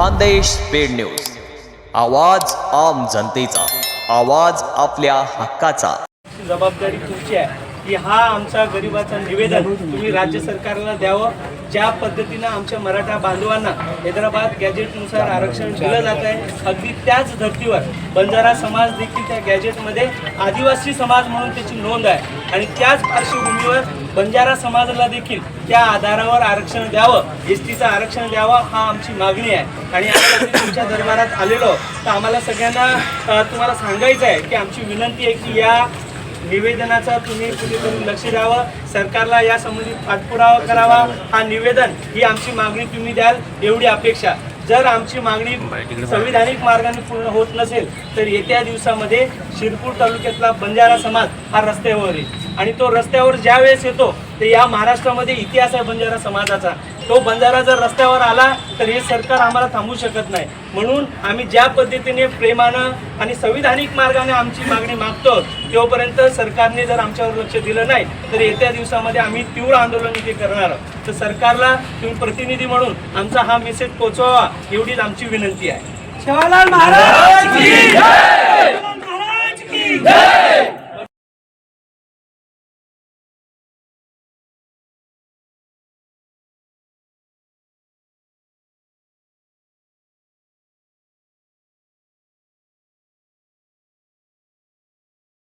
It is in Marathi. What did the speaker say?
Khandesh paid news. आवाज आम जनतेचा. आवाज आपल्या हक्काचा. जबाबदारी तुमची आहे की हा आमचा गरिबाचा निवेदन तुम्ही राज्य सरकारला द्यावं. ज्या पद्धतीनं आमच्या मराठा बांधवांना हैदराबाद गॅजेटनुसार आरक्षण दिलं जात आहे अगदी त्याच धर्तीवर बंजारा समाज देखील त्या गॅजेटमध्ये आदिवासी समाज म्हणून त्याची नोंद आहे. आणि त्याच पार्श्वभूमीवर बंजारा समाजाला देखील त्या आधारावर आरक्षण द्यावं एस टीचं आरक्षण द्यावं हा आमची मागणी आहे. आणि आता तुमच्या दरबारात आलेलो तर आम्हाला सगळ्यांना तुम्हाला सांगायचं आहे की आमची विनंती आहे की या निवेदनाचा तुम्ही कुठेतरी लक्ष द्यावं सरकारला या संबंधित पाठपुरावा करावा. हा निवेदन ही आमची मागणी तुम्ही द्याल एवढी अपेक्षा. जर आमची मागणी संविधानिक मार्गाने पूर्ण होत नसेल तर येत्या दिवसामध्ये शिरपूर तालुक्यातला बंजारा समाज हा रस्त्यावर येईल. आणि तो रस्त्यावर ज्या वेळेस येतो तर या महाराष्ट्रामध्ये इतिहास आहे बंजारा समाजाचा. तो बंजारा जर रस्त्यावर आला तर हे सरकार आम्हाला थांबवू शकत नाही. म्हणून आम्ही ज्या पद्धतीने प्रेमानं आणि संविधानिक मार्गाने आमची मागणी मागतो तोपर्यंत सरकारने जर आमच्यावर लक्ष दिलं नाही तर येत्या दिवसामध्ये आम्ही तीव्र आंदोलन इथे करणार आहोत. तर सरकारला तुम्ही प्रतिनिधी म्हणून आमचा हा मेसेज पोहोचवावा एवढीच आमची विनंती आहे. शिवालाल महाराज की जय! शिवालाल महाराज की जय!